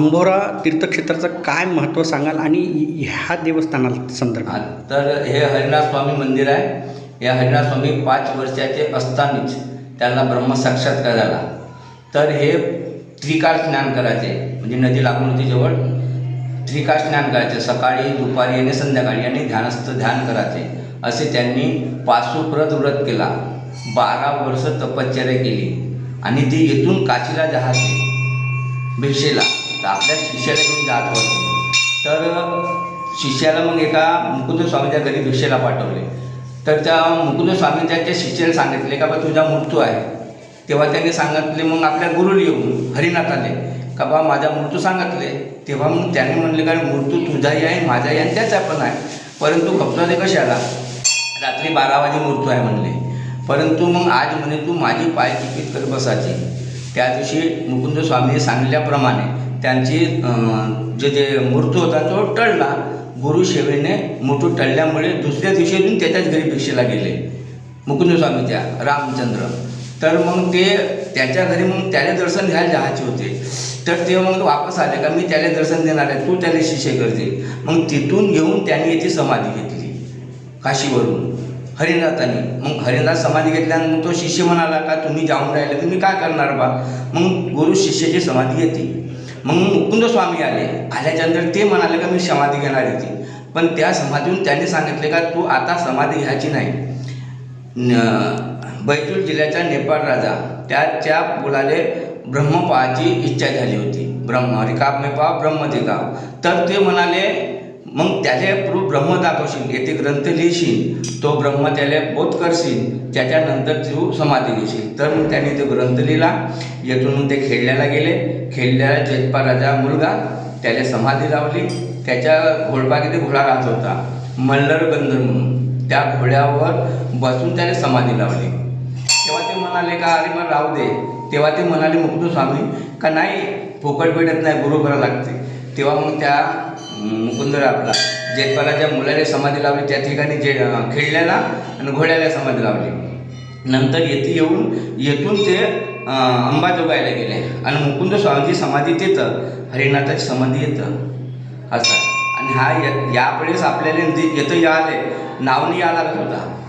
अंबोरा तीर्थक्षेत्राचं काय महत्त्व सांगाल आणि ह्या देवस्थानाला संदर्भात तर हे हरिनाथ स्वामी मंदिर आहे. या हरिनाथ स्वामी पाच वर्षाचे असतानाच त्यांना ब्रह्मसाक्षात्कार झाला. तर हे त्रिकाळ स्नान करायचे म्हणजे नदी लागून होती जवळ. त्रिकाळ स्नान करायचे सकाळी दुपारी आणि संध्याकाळी आणि ध्यानस्थ ध्यान करायचे. असे त्यांनी पाशुप्रत व्रत केला. बारा वर्ष तपश्चर्या केली. आणि ती येथून काशीला जहाजे भिशेला तर आपल्या शिष्याला घेऊन जात होते. तर शिष्याला मग एका मुकुंद स्वामीच्या घरी भिक्षेला पाठवले. तर त्या मुकुंद स्वामी त्यांच्या शिष्याला सांगितले का बा तुझा मृत्यू आहे. तेव्हा त्यांनी सांगितले मग आपल्या गुरुला येऊन हरिनाथाले का बा माझा मृत्यू सांगितले. तेव्हा मग त्याने म्हणले का मृत्यू तुझाही आहे माझाही आहे आणि त्याचा पण आहे. परंतु घपलाले कशाला? रात्री बारा वाजे मृत्यू आहे म्हणले. परंतु मग आज म्हणे तू माझी पाय चिकीत कर बसायची. त्या दिवशी मुकुंद स्वामीने सांगितल्याप्रमाणे त्यांची जे जे मृत्यू होता तो टळला. गुरु सेवेने मृत्यू टळल्यामुळे दुसऱ्या दिवशी अजून त्याच्याच घरी भिक्षेला गेले. मुकुंद स्वामीच्या रामचंद्र. तर मग ते त्याच्या घरी मग त्याला दर्शन घ्यायला जायचे होते. तर ते मग वापस आले का मी त्याला दर्शन देणार आहे? तू त्याला शिष्य करते. मग तिथून घेऊन त्यांनी याची समाधी घेतली काशीवरून. हरिनाथाने. मग हरिनाथ समाधी घेतल्यानंतर मग तो शिष्य म्हणाला का तुम्ही जाऊन राहिले? तर मी काय करणार बा? मग गुरु शिष्याची समाधी घेतली. मग मुकुंद स्वामी आले. आल्याच्यानंतर ते म्हणाले का मी समाधी घेणार होती पण त्या समाधीहून त्यांनी सांगितले का तू आता समाधी घ्यायची नाही. न- बैतूल जिल्ह्याचा नेपाळ राजा त्याच्या मुलाले ब्रह्म पाहायची इच्छा झाली होती. ब्रह्म रिकाप मे पाव ब्रह्म गाव तर ते म्हणाले मग त्याले तू ब्रह्म दाखवशील येथे ग्रंथ लिहिशील तो ब्रह्म त्याला बोध करशील त्याच्यानंतर तू समाधी घेशील. तर मग त्याने तो ग्रंथ लिहिला येथून ते खेळल्याला गेले. खेळल्याला जयपा राजा मुलगा त्याला समाधी लावली. त्याच्या घोडबागेत घोडा राहत होता मल्लर गंधर म्हणून. त्या घोड्यावर बसून त्याला समाधी लावली. तेव्हा ते म्हणाले का अरे मग राहू दे. तेव्हा ते म्हणाले मुक्त स्वामी का नाही? फुकट भेटत नाही गुरु करावं लागते. तेव्हा मग त्या मुकुंदर आपला. जेतपालाच्या मुलाने समाधी लावली. त्या ठिकाणी जे अं, खेळल्याला आणि घोड्याला समाधी लावली. नंतर येथे येऊन येथून ते अंबाजोगायला गेले. आणि मुकुंद स्वामीची समाधी तिथं. हरिनाथाची समाधी येतं असं. आणि हा या- यावेळेस आपल्याला नदी- येतं याले नावनी यायला लागत होता.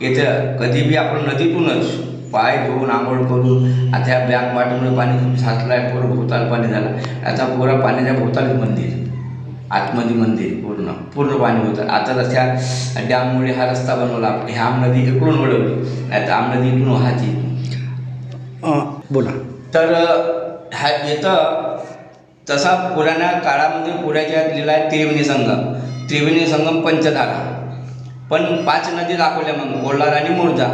येथं कधी बी आपण नदीतूनच पाय धुवून आंघोळ करून आता ह्या ब्लॅक वाटरमुळे पाणी साचलं आहे पोरं भोवताल पाणी झालं. आता पोरा पाण्याच्या भोवताल मंदिर. आतमध्ये मंदिर पूर्ण पूर्ण पाणी होतं. आता रस्त्या डॅममुळे हा रस्ता बनवला ह्या नदी इकडून वळवली नाही तर आम नदी वाहायची अं, बोला. तर हा येतं तसा पुराण्या काळामध्ये पुण्याच्या लिहिला आहे त्रिवेणी संगम. त्रिवेणी संगम पंचधारा. पण पाच नदी दाखवल्या मग कोल्हार आणि मुर्जा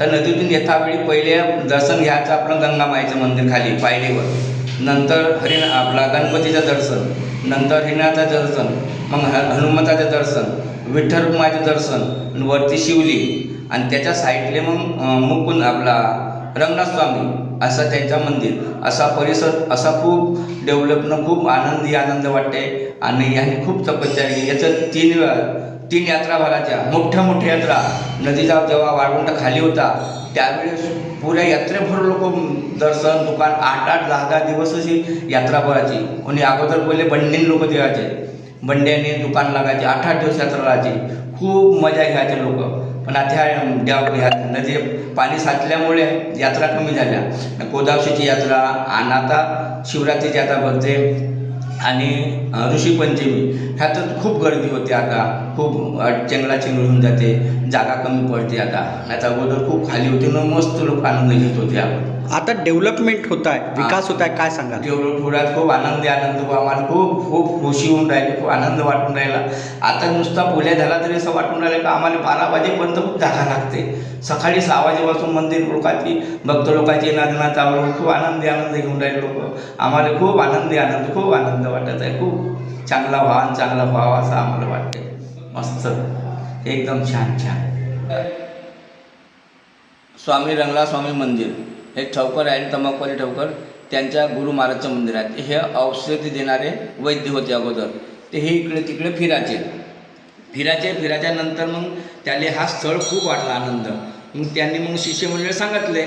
तर नदीतून येतावेळी पहिले दर्शन घ्यायचं आपलं गंगामाईचं मंदिर खाली पायरीवर. नंतर हरिण आपला गणपतीचं दर्शन नंतर हरिनाथाचं दर्शन मग ह दर्शन विठ्ठल रुक्माचं दर्शन आणि वरती शिवली. आणि त्याच्या साईडले मग मुकुंद आपला रंगनाथ स्वामी असं त्यांचं मंदिर. असा परिसर असा खूप डेव्हलपनं खूप आनंदी आनंद वाटते. आणि याने खूप तपश्चर्या याचं तीन वेळा तीन यात्रा भरायच्या. मोठ्या मोठ्या यात्रा. नदीचा जेव्हा वाळवंट खाली होता. त्यावेळेस पुऱ्या यात्रेभर लोक दर्शन दुकान आठ आठ दहा दहा दिवस अशी यात्रा भरायची. कोणी अगोदर पहिले बंडीन लोक द्यायचे बंड्याने दुकान लागायचे. आठ आठ दिवस यात्रा राहायची. खूप मजा घ्यायचे लोक. पण आता ह्या ह्या नदी पाणी साचल्यामुळे यात्रा कमी झाल्या. कोदावशीची यात्रा आणि आता शिवरात्रीची यात्रा भरते. आणि ऋषीपंचमी ह्यातच खूप गर्दी होते आता. खूप चेंगला चेंगळ होऊन जाते. जागा कमी पडते आता. नाही अगोदर खूप खाली होते. ना मस्त लोक आनंद घेत होते आपण. आता डेव्हलपमेंट होत आहे विकास होत आहे काय सांगाल? थोड्यात खूप आनंदी आनंद आम्हाला खूप खूप खुशी होऊन राहिली खूप आनंद वाटून राहिला. आता नुसता पोल्या झाला तरी असं वाटून राहिलं का आम्हाला बारा वाजेपर्यंत खूप जागा लागते. सकाळी सहा वाजेपासून मंदिर लोकांची भक्त लोकांची नादनाथ आम्हाला खूप आनंदी आनंद घेऊन राहिले लोक. आम्हाला खूप आनंदी आनंद खूप आनंद वाटत आहे. खूप चांगला व्हा चांगला व्हावा असं आम्हाला वाटते. मस्त. एकदम छान छान. स्वामी रंगला स्वामी मंदिर. हे ठवकर आहे तमाकवाली ठवकर त्यांच्या गुरु महाराजचं मंदिर आहे. हे औषधी देणारे वैद्य होते अगोदर. ते हे इकडे तिकडे फिरायचे. फिरायचे फिरायच्या नंतर मग त्याला हा स्थळ खूप वाटला आनंद. मग त्यांनी मग शिष्यमंडळी सांगितले.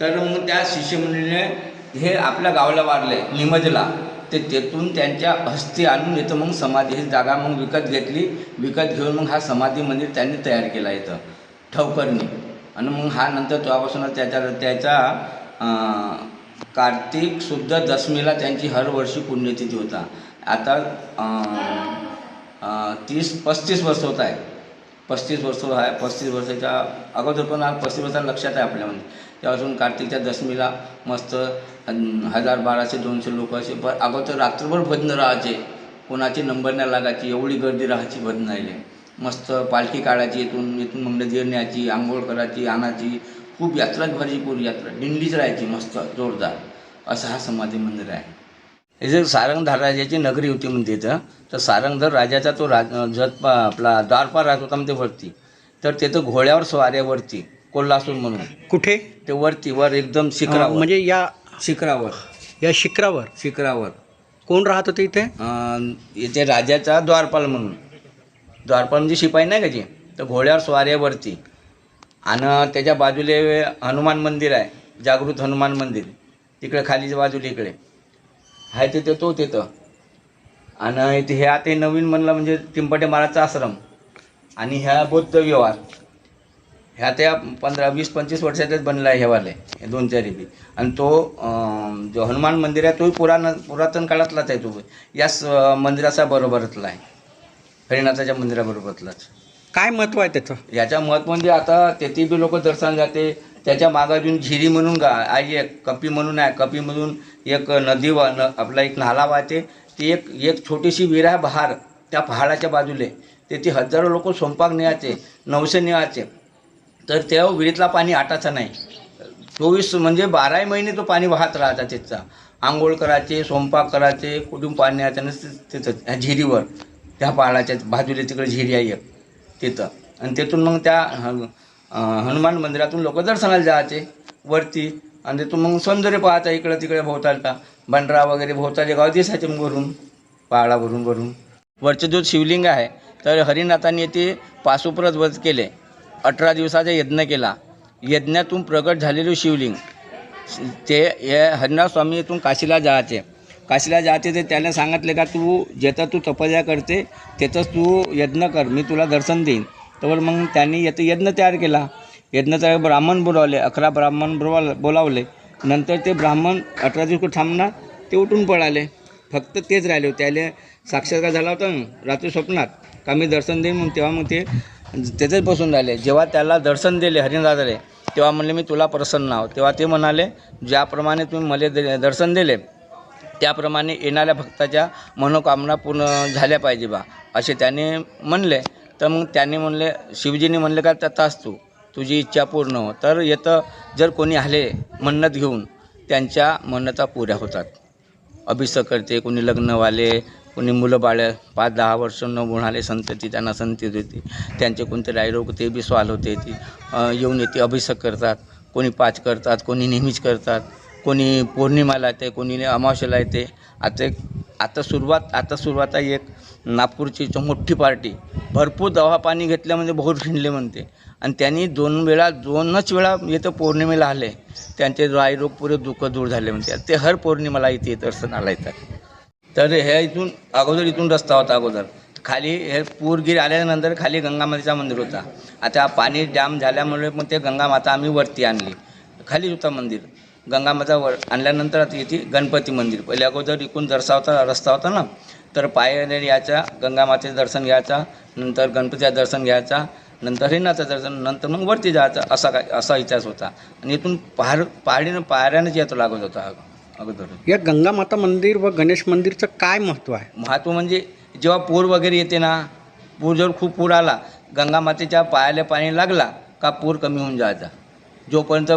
तर मग त्या शिष्यमंडळीने हे आपल्या गावाला वारले निमजला. ते तेथून त्यांच्या हस्ती आणून इथं मग समाधी ही जागा मग विकत घेतली. विकत घेऊन मग हा समाधी मंदिर त्यांनी तयार केला इथं. ठवकरनी. आणि मग हा नंतर तेव्हापासून त्याच्या त्याचा कार्तिक शुद्ध दशमीला त्यांची हरवर्षी पुण्यतिथी होता. आता तीस पस्तीस वर्ष होत आहे. पस्तीस वर्ष आहे पस्तीस वर्षाच्या अगोदर पण पस्तीस वर्षाला लक्षात आहे आपल्यामध्ये तेव्हापासून कार्तिकच्या दशमीला मस्त हजार बाराशे दोनशे लोक असे ब अगोदर रात्रभर भजनं राहायचे. कोणाची नंबर नाही लागायची एवढी गर्दी राहायची भजनायले. मस्त पालखी काढायची इथून इथून मग नदीवर न्यायची आंघोळ करायची आणायची. खूप यात्राच भरायची पूर्ण यात्रा. दिंडीच राहायची मस्त जोरदार. असं हा समाधी मंदिर आहे. हे जे सारंगधार राजाची नगरी होती म्हणते इथं तर सारंगधर राजाचा तो राज जत आपला द्वारपार राहत होता म्हणते वरती तर तिथं घोड्यावर स्वाऱ्यावरती कोल्हासूर म्हणून. कुठे? ते वरती वर एकदम शिखरावर. म्हणजे या शिखरावर. या शिखरावर? शिखरावर. कोण राहत होते इथे? अं, इथे राजाचा द्वारपाल म्हणून. द्वारपाल म्हणजे शिपाई नाही का जी? तर घोड्यावर स्वाऱ्यावरती आणि त्याच्या बाजूले हनुमान मंदिर आहे जागृत हनुमान मंदिर. तिकडे खालीच्या बाजूला इकडे. आहे तिथे तो तिथं. आणि इथे ह्या ते नवीन म्हणलं म्हणजे तिंपटे महाराजचा आश्रम. आणि ह्या बौद्ध व्यवहार. ह्या त्या पंधरा वीस पंचवीस वर्षातच बनला आहे हेवाले हे दोन चारी बी. आणि तो जो हनुमान मंदिर आहे तोही पुराण पुरातन काळातलाच आहे तो. याच मंदिराचा बरोबरतला आहे. हरिनाथाच्या मंदिराबरोबरतलाच काय महत्त्व आहे त्याचं? याच्या महत्त्व म्हणजे आता तेथे बी लोक दर्शन जाते त्याच्या मागं अजून झिरी म्हणून गा आहे एक कपी म्हणून आहे. कपीमधून एक नदी वा न आपला एक नाला वाहते. ती एक एक छोटीशी विहीर आहे बहार त्या पहाडाच्या बाजूले. तेथे हजारो लोक स्वयंपाक न्यायचे नवसे न्यायचे तर त्या विहिरीतला पाणी आटाचं नाही. चोवीस म्हणजे बाराही महिने तो पाणी वाहत राहता तिथचा. आंघोळ करायचे स्वयंपाक करायचे कुठून पाणी न्यायचं आणि तिथं झिरीवर. त्या पहाडाच्या बाजूला तिकडे झिरी आहे एक तिथं. आणि तिथून मग त्या हनुमान मंदिरातून लोक दर्शनाला जायचे वरती. आणि तिथून मग सौंदर्य पाहायचं इकडं तिकडे भोवतालता. बंडरा वगैरे भोवताले गाव दिसायचे मग वरून पहाडावरून वरून वरचे जो शिवलिंग आहे तर हरिनाथांनी ते पासुप्रत वध केले. अठरा दिवसाचा यज्ञ केला. यज्ञातून प्रगट झालेले शिवलिंग. ते हे हरिनाथ स्वामी इथून काशीला जायचे. काशीला जाते ते त्याने सांगितले का तू जेथं तू तपस्या करते तेथंच तू यज्ञ कर मी तुला दर्शन देईन. तर मग त्यांनी येतं यज्ञ तयार केला. यज्ञ तयार ब्राह्मण बोलावले अकरा ब्राह्मण बोलाव बोलावले. नंतर ते ब्राह्मण अठरा दिवस थांबणार ते उठून पळाले. फक्त तेच राहिले होते. त्याले साक्षात्कार झाला होता रात्री स्वप्नात का मी दर्शन देईन मग तेव्हा मग ते तेथेच बसून राहिले. जेव्हा त्याला दर्शन दिले हरिणदादाले तेव्हा म्हणले मी तुला प्रसन्न आहो तेव्हा ते म्हणाले ज्याप्रमाणे तुम्ही मला दर्शन दिले त्याप्रमाणे येणाऱ्या भक्ताच्या मनोकामना पूर्ण झाल्या पाहिजे बा असे त्याने म्हणले. तर मग त्याने म्हणले शिवजीने म्हणले का तथाच तू तुझी इच्छा पूर्ण हो. तर येतं जर कोणी आले मन्नत घेऊन त्यांच्या मन्नता पुऱ्या होतात. अभिषेक करते कोणी लग्नवाले कोणी मुलं बाळं पाच दहा वर्ष न गुणाले संतती त्यांना संती देते. त्यांचे कोणते रायरोग ते बी सॉल्व होते ती. येऊन येते अभिषेक करतात. कोणी पाच करतात कोणी नेहमीच करतात. कोणी पौर्णिमाला येते कोणी अमावस्याला येते. आता एक आता सुरुवात आता सुरुवात आहे एक नागपूरची मोठी पार्टी. भरपूर दवा पाणी घेतल्यामध्ये बहुत खिंडले म्हणते. आणि त्यांनी दोन वेळा दोनच वेळा येतं पौर्णिमेला आले. त्यांचे आईरोग पुरे दुःख दूर झाले म्हणते. ते हर पौर्णिमेला इथे येत दर्शनाला येतात. तर हे इथून अगोदर इथून रस्ता होता अगोदर. खाली हे पूरगीर आल्यानंतर खाली गंगामातेचा मंदिर होता. आता पाणी डॅम झाल्यामुळे मग ते गंगामाता आम्ही वरती आणली. खाली होता मंदिर. गंगामाता वर आणल्यानंतर आता इथे गणपती मंदिर. पहिले अगोदर इकडून दर्शा होता रस्ता होता ना तर पायाने यायचा गंगामातेचं दर्शन घ्यायचा नंतर गणपतीचं दर्शन घ्यायचा नंतर हरिनाथचं दर्शन नंतर मग वरती जायचं असा काय असा इतिहास होता. आणि इथून पहाड पहाडीनं पायऱ्यानेच येतो लागत होता अगोदर. या गंगा माता मंदिर व गणेश मंदिरचं काय महत्त्व आहे? महत्त्व म्हणजे जेव्हा पूर वगैरे येते ना पूर जर खूप पूर आला गंगामातेच्या पायाला पाणी लागला का पूर कमी होऊन जायचा. जोपर्यंत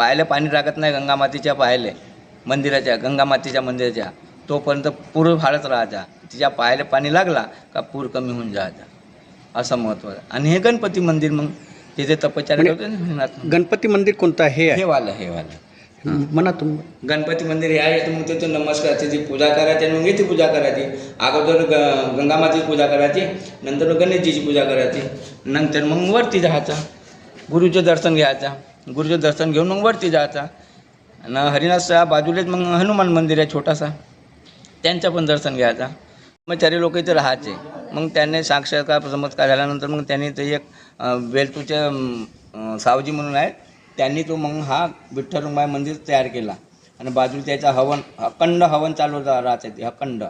पायाला पाणी लागत नाही गंगामातेच्या पायाले मंदिराच्या गंगामातेच्या मंदिराच्या. तोपर्यंत पूर फाळत राहायचा तिच्या पायाला पाणी लागला का पूर कमी होऊन जायचा असं महत्त्व. आहे आणि हे गणपती मंदिर मग तिथे तपचार म्हणजे- करतो. गणपती मंदिर कोणतं आहे? हे हे वालं हे वालं. म्हणा तुम्ही. गणपती मंदिर हे आहे तर मग तिथं नमस्कार तिची पूजा करायची आणि मग इथे पूजा करायची. अगोदर ग गंगामातेची पूजा करायची नंतर गणेशजीची पूजा करायची. नंतर मग वरती जायचा. गुरुचं दर्शन घ्यायचा. गुरुचं दर्शन घेऊन मग वरती जायचा. आणि हरिनाथच्या बाजूलाच मग हनुमान मंदिर आहे छोटासा. त्यांचं पण दर्शन घ्यायचा. मग चारी लोक इथे राहायचे. मग त्यांनी साक्षात्कार चमत्कार झाल्यानंतर मग त्यांनी ते एक वेलतूचे सावजी म्हणून आहेत. त्यांनी तो मग हा विठ्ठल मंदिर तयार केला. आणि बाजूला त्याचा हवन अखंड हवन चालू होता राहते ते अखंड.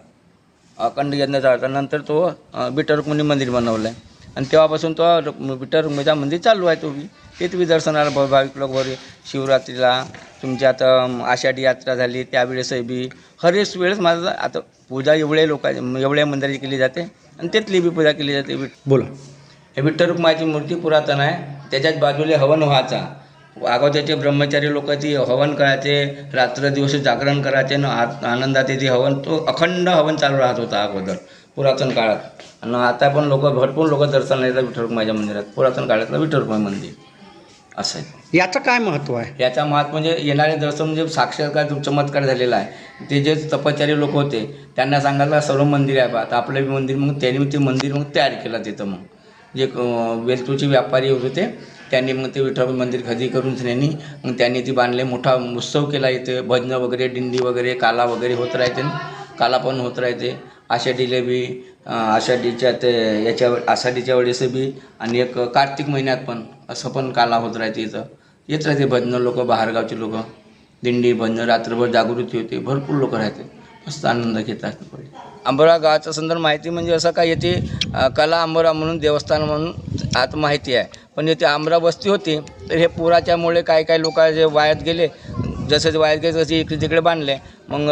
अखंड यज्ञ चालतं नंतर तो विठ्ठलरुक्मिणी मंदिर बनवलं. आहे आणि तेव्हापासून तो विठ्ठल रुक्मिणीचा मंदिर चालू आहे तो बी. ते तुम्ही दर्शनाला भ- भाविक लोक बरे शिवरात्रीला तुमची आता आषाढी यात्रा झाली त्यावेळेस बी. हरेच वेळेस माझं आता पूजा एवढ्या लोका एवढ्या मंदिराची केली जाते आणि तेथली बी पूजा केली जाते. विठ बोला. हे विठ्ठल रुक्माईची मूर्ती पुरातन आहे. त्याच्याच बाजूला हवन व्हायचा. अगोदरचे ब्रह्मचारी लोक ती हवन करायचे रात्र दिवस जागरण करायचे न आनंदात ते हवन तो अखंड हवन चालू राहत होता अगोदर पुरातन काळात. आणि आता पण लोक भरपूर लोक दर्शनाला येतात विठ्ठल रुक्माईच्या मंदिरात पुरातन काळातलं विठ्ठल रुक्माई मंदिर. असं आहे. याचं काय महत्त्व आहे? याचा महात्मा म्हणजे येणारे दर्शन म्हणजे साक्षात्कार जो चमत्कार झालेला आहे. ते जे तपचारी लोक होते त्यांना सांगायला सर्व मंदिर आहे बा आता आपलं मंदिर मग त्यांनी ते मंदिर मग तयार केलं तिथं मग. जे वेलतूचे व्यापारी होते त्यांनी मग ते विठ्ठल मंदिर खरेदी करून त्यांनी मग त्यांनी ती बांधले. मोठा उत्सव केला इथे. भजनं वगैरे दिंडी वगैरे काला वगैरे होत राहते. काला पण होत राहते. आषाढीला बी आषाढीच्या ते याच्या आषाढीच्या वेळेस बी आणि एक कार्तिक महिन्यात पण असं पण काला होत राहते इथं. येत राहते भजनं लोक बाहेरगावचे लोक. दिंडी भजनं रात्रभर जागृती होते. भरपूर लोक राहते. मस्त आनंद घेतात आंबोरा गावाचा संदर्भ माहिती म्हणजे असं काय येते कला आंबोरा म्हणून देवस्थान म्हणून आत माहिती आहे. पण येथे आंबरा वस्ती होती तर हे पुराच्यामुळे काही काही लोक जे वायात गेले जसे वायात गेले तसे इकडे तिकडे बांधले. मग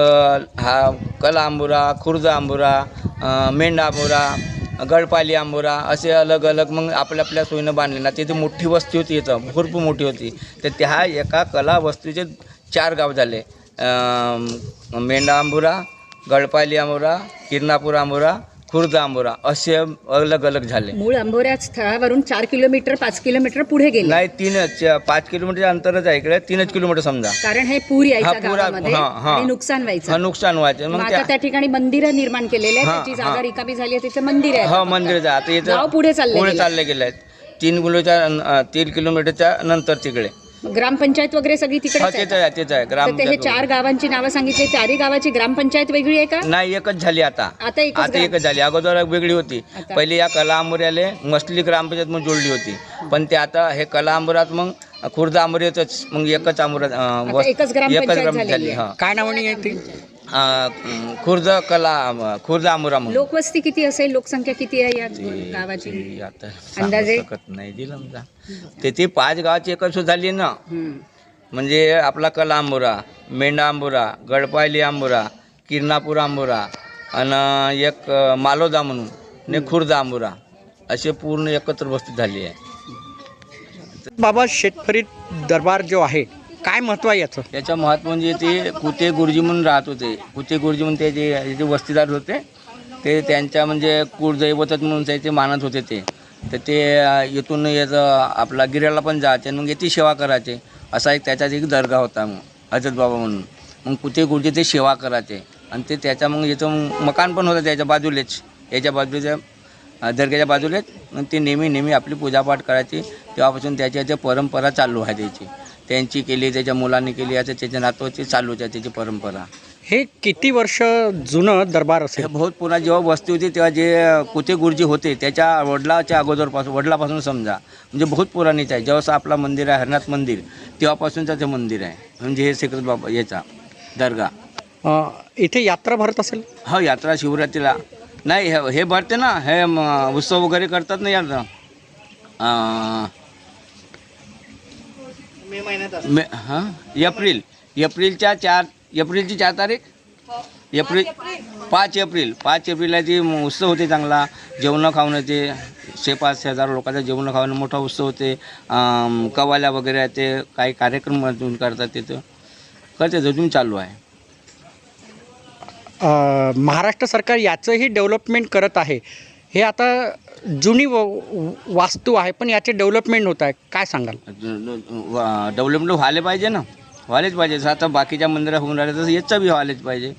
हा कला आंबोरा खुर्जा आंबोरा मेंढा आंबोरा गडपाली आंबोरा असे अलग अलग मग आपल्या आपल्या सोयीनं बांधले. ना तिथे मोठी वस्ती होती इथं भरपूर मोठी होती. तर त्या एका कला वस्तीचे चार गाव झाले. मेंढा आंबोरा गडपाली आंबोरा किरणापूर आंबोरा खुर्द आंबोरा असे अलग अलग झाले मूळ अंबोऱ्या स्थळावरून चार किलोमीटर पाच किलोमीटर पुढे गेले नाही तीनच पाच किलोमीटर अंतरच आहे इकडे तीनच किलोमीटर समजा कारण हे पूर हा, यायचा पुरा- गावामध्ये हा. आणि नुकसान हा व्हायचं नुकसान व्हायचं मग मग आता त्या ठिकाणी मंदिर निर्माण केलेले आहे त्याची. जागा रिकामी झाली आहे तिथे मंदिर आहे हो. मंदिर आता इथं पुढे चालले पुढे गेले. चालले गेले आहेत तीन किलोच्या तीन किलोमीटरच्या नंतर तिकडे ग्रामपंचायत वगैरे सगळी हा तिकडे तेच आहे तेच आहे. ग्राम ते हे चार गावांची नावं सांगितली चारही गावाची ग्रामपंचायत वेगळी आहे का? नाही एकच झाली आता. आता एकच आता ग्राम- एकच झाली. अगोदर वेगळी होती. आता- पहिली या कला आंबोऱ्याले मसली ग्रामपंचायत म्हणून जोडली होती. पण ते आता हे कला आंबोऱ्यात मग खुर्द आंबोऱ्यातच मग एकच आंबोऱ्यात अं, वस- एकच ग्रामपंचायत झालेली झाली आहे. हा. काय नावाने आहे ती? खुर्द कला खुर्द आंबोरा म्हणून. लोकवस्ती किती असेल? लोकसंख्या किती आहे या ते- गावाची? ते आता अंदाजे? सांगू शकत नाही. दिलं समजा. ते ती पाच गावाची एकच झाली ना. हम्म. म्हणजे आपला कला आंबोरा मेंढा आंबोरा गडपायली आंबोरा किरणापूर आंबोरा आणि एक अ, मालोदा म्हणून आणि खुर्द आंबोरा असे पूर्ण एकत्र वस्ती झाली आहे. बाबा शेतकरी दरबार जो आहे काय महत्त्व आहे याचं? त्याचं महत्त्व म्हणजे ते कुते गुरुजी म्हणून राहत होते. कुते गुरुजी म्हणून ते जे जे वस्तीदार होते ते त्यांच्या म्हणजे कुळदैवतच म्हणून त्याचे मानत होते ते. तर ते इथून याचं आपला गिऱ्याला पण जायचे मग याची सेवा करायचे. असा एक त्याचाच एक दर्गा होता मग हजरत बाबा म्हणून. मग कुते गुरुजी ते सेवा करायचे. आणि ते त्याच्या मग याचं मग मकान पण होतं त्याच्या बाजूलेच. याच्या बाजूच्या दर्ग्याच्या बाजूलेच. मग ते नेहमी नेहमी आपली पूजापाठ करायची. तेव्हापासून त्याची त्या परंपरा चालू आहे त्याची. त्यांची केली त्याच्या मुलांनी केली आता त्याच्या नातवाची चालूच आहे त्याची परंपरा. हे किती वर्ष जुनं दरबार हे असेल बहुत पुन्हा जेव्हा वस्ती होती तेव्हा जे कुते गुरुजी होते त्याच्या वडिलाच्या अगोदरपासून वडिलापासून समजा म्हणजे बहुत पुराणीच आहे. जेव्हा आपला मंदिर आहे हरनाथ मंदिर तेव्हापासूनचं ते मंदिर आहे. म्हणजे हे सेक्रत बाबा याचा दर्गा. अं, इथे यात्रा भरत असेल? हो यात्रा शिवरात्रीला. नाही हे हे भरते ना हे म, उत्सव वगैरे करतात ना यात्रा. अं, मे हां? एप्रिल. एप्रिलच्या चार एप्रिलची चार तारीख? एप्रिल पाच एप्रिल. पाच एप्रिलला ती म- उत्सव होते चांगला जेवणं खावणं ते शे पाच हजार लोकांचं जेवणं खावणं मोठा उत्सव होते. कवाल्या वगैरे आहे ते काही कार्यक्रम अजून करतात तिथं. करते अजून चालू आहे. अं, महाराष्ट्र सरकार याचंही डेव्हलपमेंट करत आहे. हे आता जुनी व- वास्तू आहे पण याचे डेव्हलपमेंट होत आहे. काय सांगाल? डेव्हलपमेंट व्हायला पाहिजे ना. व्हायलाच पाहिजे. जसं आता बाकीच्या मंदिरात होऊन राहिले तसं याचं बी व्हायलाच पाहिजे.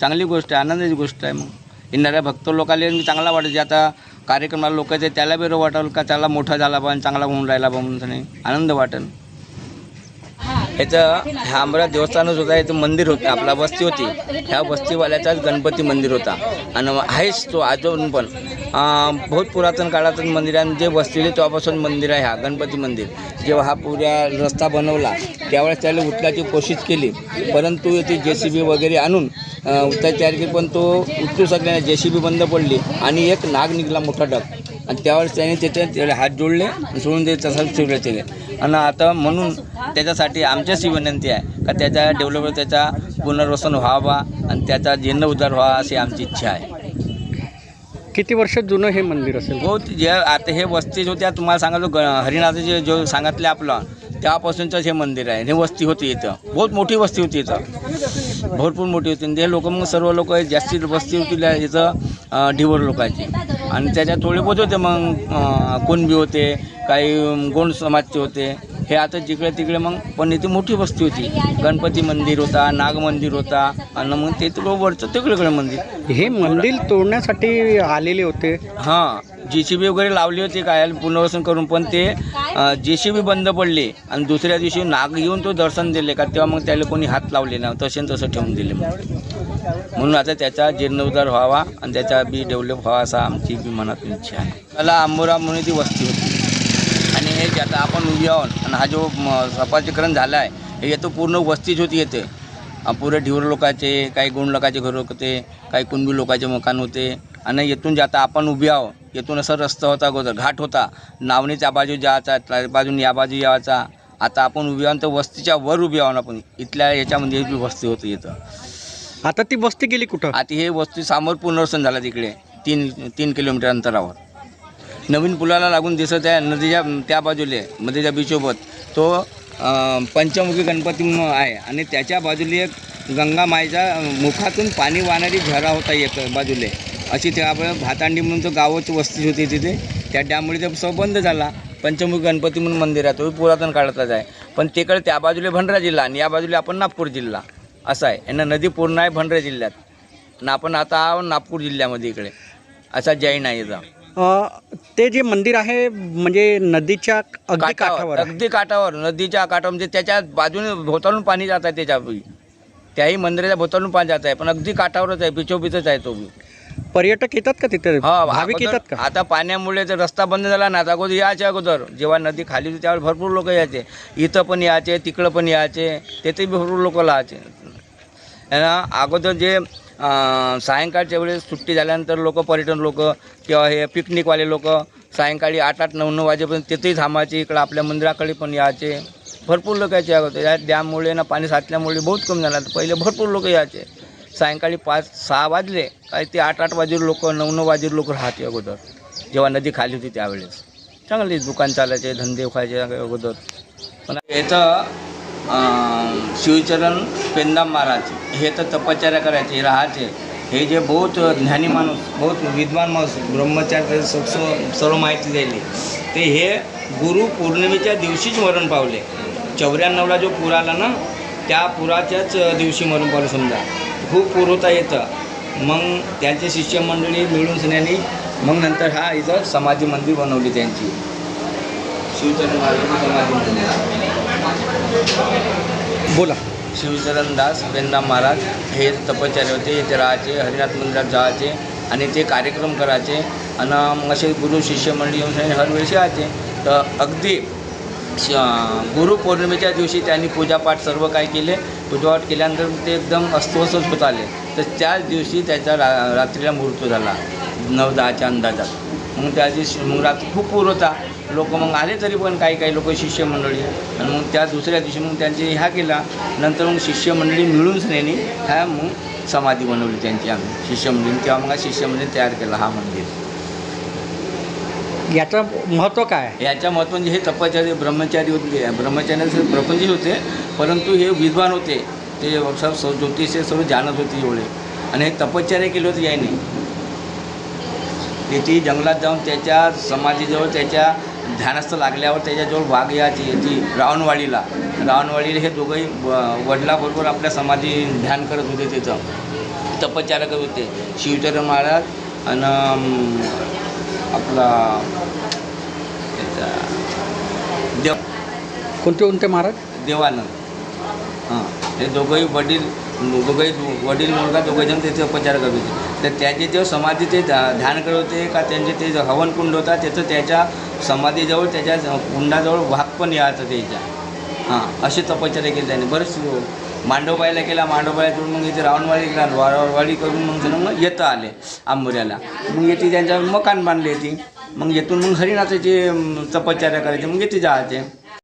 चांगली गोष्ट आहे आनंदाची गोष्ट आहे मग. येणाऱ्या भक्त लोकांना बी चांगला वाटेल जे आता कार्यक्रमाला लोक येते त्याला बी वाटेल का? त्याला मोठा झाला पण चांगला होऊन राहिला बा म्हणून त्याने आनंद वाटेल. याचं ह्या आंबरा देवस्थानच होता याचं मंदिर होतं आपला वस्ती होती. ह्या वस्तीवाल्याचाच गणपती मंदिर होता. आणि आहेच तो अजून पण. बहुत पुरातन काळातून मंदिर आहे. जे वस्तीले तेव्हापासून मंदिर आहे हा गणपती मंदिर. जेव्हा हा पुऱ्या रस्ता बनवला त्यावेळेस त्याला उचलाची कोशिश केली. परंतु येथे जे सी बी वगैरे आणून अं, केली पण तो उचलू शकला नाही जे सी बी बंद पडली आणि एक नाग निघाला मोठा डग आणि त्यावेळेस त्याने त्याचे हात जोडले सोडून ते तसाच ठेवले ते आणि आता म्हणून त्याच्यासाठी आमच्याशी विनंती आहे का त्याचा डेव्हलपमेंट त्याचा पुनर्वसन व्हावा आणि त्याचा जीर्णोद्धार व्हावा अशी आमची इच्छा आहे. किती वर्ष जुनं हे मंदिर असेल? बहुत जे आता हे वस्ती जो त्या तुम्हाला सांगायचो ग हरिणाचं जे जो सांगितलं आपलं तेव्हापासूनच हे मंदिर आहे. हे वस्ती होती इथं. बहुत मोठी वस्ती होती इथं. भरपूर मोठी होती. आणि ते लोक मग सर्व लोक जास्ती वस्ती होती इथं ढिवर लोकांची आणि त्याच्यात थोडे बहुत होते मग कुणबी होते काही गोंड समाजचे होते. हे आता जिकडे तिकडे मग पण इथे मोठी वस्ती होती. गणपती मंदिर होता नाग मंदिर होता आणि मग ते तिकडं वरचं तिकडे मंदिर. हे मंदिर तोडण्यासाठी आलेले होते. हां. जे सी बी वगैरे लावली होती काय पुनर्वसन करून पण ते जे सी बी बंद पडले आणि दुसऱ्या दिवशी नाग येऊन तो दर्शन दिले का तेव्हा मग त्याला कोणी हात लावले ना तसे न तसं ठेवून दिले म्हणून आता त्याचा जीर्णोद्धार व्हावा आणि त्याचा बी डेव्हलप व्हावा असा आमची बी मनात इच्छा आहे. त्याला आंबोरा म्हणून ती वस्ती होती. आणि हे जे आता आपण उभी आहोत आणि हा जो म, झाला आहे हे येतो पूर्ण वस्तीच होती येते पुरे ढिवर लोकांचे काही गुण लोकांचे घर होते काही कुणबी लोकांचे मकान होते. आणि येथून जे आता आपण उभी आहो येथून असं रस्ता होता अगोदर घाट होता. नावणी त्या बाजू जायचा त्या बाजून या बाजू यायचा. आता आपण उभी आहोत तर वस्तीच्या वर उभी आहोत आपण. इथल्या याच्यामध्ये बी वस्ती होती इथं. आता ती बस्ती गेली कुठं? आता हे वस्ती समोर पुनर्वसन झालं तिकडे. तीन तीन किलोमीटर अंतरावर. नवीन पुलाला लागून दिसत आहे नदीच्या त्या बाजूले नदीच्या बीचोबत तो पंचमुखी गणपती म्हणून आहे. आणि त्याच्या बाजूले एक गंगा माईच्या मुखातून पाणी वाहणारी झरा होता एक बाजूले. अशी त्या भातांडी म्हणून तो गावाची वस्ती होती तिथे. त्या डॅममुळे ते सगळं बंद झाला. पंचमुखी गणपती म्हणून मंदिर आहे तो पुरातन काळातच आहे. पण तिकडे त्या बाजूले भंडारा जिल्हा आणि या बाजूला आपण नागपूर जिल्हा. असं आहे. यांना नदी पूर्ण आहे भंडारा जिल्ह्यात. आणि आपण आता आहोत नागपूर जिल्ह्यामध्ये इकडे. असा जैन आहे अ, ते जे मंदिर आहे म्हणजे नदीच्या अगदी काठावर. अगदी काठावर नदीच्या काठावर म्हणजे त्याच्या बाजूने भोवतालून पाणी जात आहे त्याच्या त्याही मंदिराच्या भोवतालून पाणी जात आहे पण अगदी काठावरच आहे बिचोबीतच आहे तो बी. पर्यटक येतात का तिथे? हा भाविक अगोदर- येतात का? आता पाण्यामुळे तर रस्ता बंद झाला ना आता अगोदर यायचे अगोदर. जेव्हा नदी खाली होती त्यावेळेस भरपूर लोक यायचे. इथं पण यायचे तिकडं पण यायचे. तेथे भरपूर लोक लावायचे ना? अगोदर जे अं, सायंकाळच्या वेळेस सुट्टी झाल्यानंतर लोक पर्यटन लोक किंवा हे पिकनिकवाले लोक सायंकाळी आठ आठ नऊ नऊ वाजेपर्यंत तिथेही थांबायचे. इकडं आपल्या मंदिराकडे पण यायचे. भरपूर लोक यायचे अगोदर. या डॅममुळे ना पाणी साचल्यामुळे बहुत कमी झालं. पहिले भरपूर लोक यायचे. सायंकाळी पाच सहा वाजले काय ते आठ आठ वाजे लोक नऊ नऊ वाजे लोक राहते अगोदर. जेव्हा नदी खाली होती त्यावेळेस. चांगले दुकान चालायचे धंदे व्हायचे अगोदर. पण याचं शिवचरण पेंदाम महाराज हे तर तपश्चर्या करायचे राहायचे. हे जे बहुत ज्ञानी माणूस बहुत विद्वान माणूस ब्रह्मचार्य स- सर्व माहिती द्यायली ते हे गुरु पौर्णिमेच्या दिवशीच मरण पावले. चौऱ्याण्णवला जो पूर आला ना त्या पुराच्याच दिवशी मरण पावलं समजा. खूप पुरवता येतं. मग त्यांचे शिष्यमंडळी मिळून सगळ्यांनी मग नंतर हा इथं समाधी मंदिर बनवली त्यांची. शिवचरण समाधी मंदिर. बोला. शिवचरणदास बेंदाम महाराज हे तपश्चर्य होते. इथे राहायचे हरिनाथ मंदिरात जायचे आणि ते कार्यक्रम करायचे. आणि मग असे गुरु शिष्यमंडळी येऊन हरवेळेस यायचे तर अगदी गुरुपौर्णिमेच्या दिवशी त्यांनी पूजापाठ सर्व काय केले. पूजापाठ केल्यानंतर ते एकदम अस्वस्थ होत आले तर त्याच दिवशी त्याचा रा रात्रीला मृत्यू झाला. नऊ दहाच्या अंदाजात. मग त्या दिवशी मग रात्री खूप पूर होता. लोक मग आले तरी पण काही काही लोक शिष्यमंडळी. आणि मग त्या दुसऱ्या दिवशी मग त्यांचे ह्या केला. नंतर मग शिष्यमंडळी मिळून सगळ्यांनी ह्या मग समाधी बनवली त्यांची आम्ही. शिष्यमंडळी तेव्हा मग शिष्यमंडळी तयार केला हा मंदिर. याचं महत्त्व काय याच्या महत्त्व म्हणजे हे तपश्चर्य ब्रह्मचारी होते ब्रह्मचार्याचे प्रपंच होते परंतु हे विद्वान होते. ते सर्व सर्व ज्योतिष सर्व जाणत होते एवढे. आणि हे तपश्चर्या केली होती याने. ती जंगलात जाऊन त्याच्या समाधीजवळ त्याच्या ध्यानस्थ लागल्यावर त्याच्याजवळ वाघ याची ती रावणवाडीला. रावणवाडीला हे दोघंही व- वडिलाबरोबर आपल्या समाधी ध्यान करत होते तिथं. तपश्चर्या करत होते. शिवचरण महाराज आणि आपला याचा देव कोणते कोणते महाराज? देवानंद. हां हे दोघंही वडील दोघंही वडील मुलगा दोघंजण त्याचे उपचार करत होते. तर त्याचे जे समाधी ते ध्या- ध्यान करत होते का त्यांचे ते जो हवन कुंड होता त्याचं त्याच्या समाधीजवळ त्याच्या कुंडाजवळ वाघ पण यायचं त्याच्या. हां अशी तपश्चर्या केली त्याने. बरेच मांडोबाईला केला मांडोबाईकडून मग इथे रावणवाडी केला रावणवाडी करून मग जण मग येतं आले आंबोऱ्याला. मग येते त्यांच्या मकान बांधले ती. मग येथून मग हरिनाथाची तपश्चर्या करायचे मग येते जायचे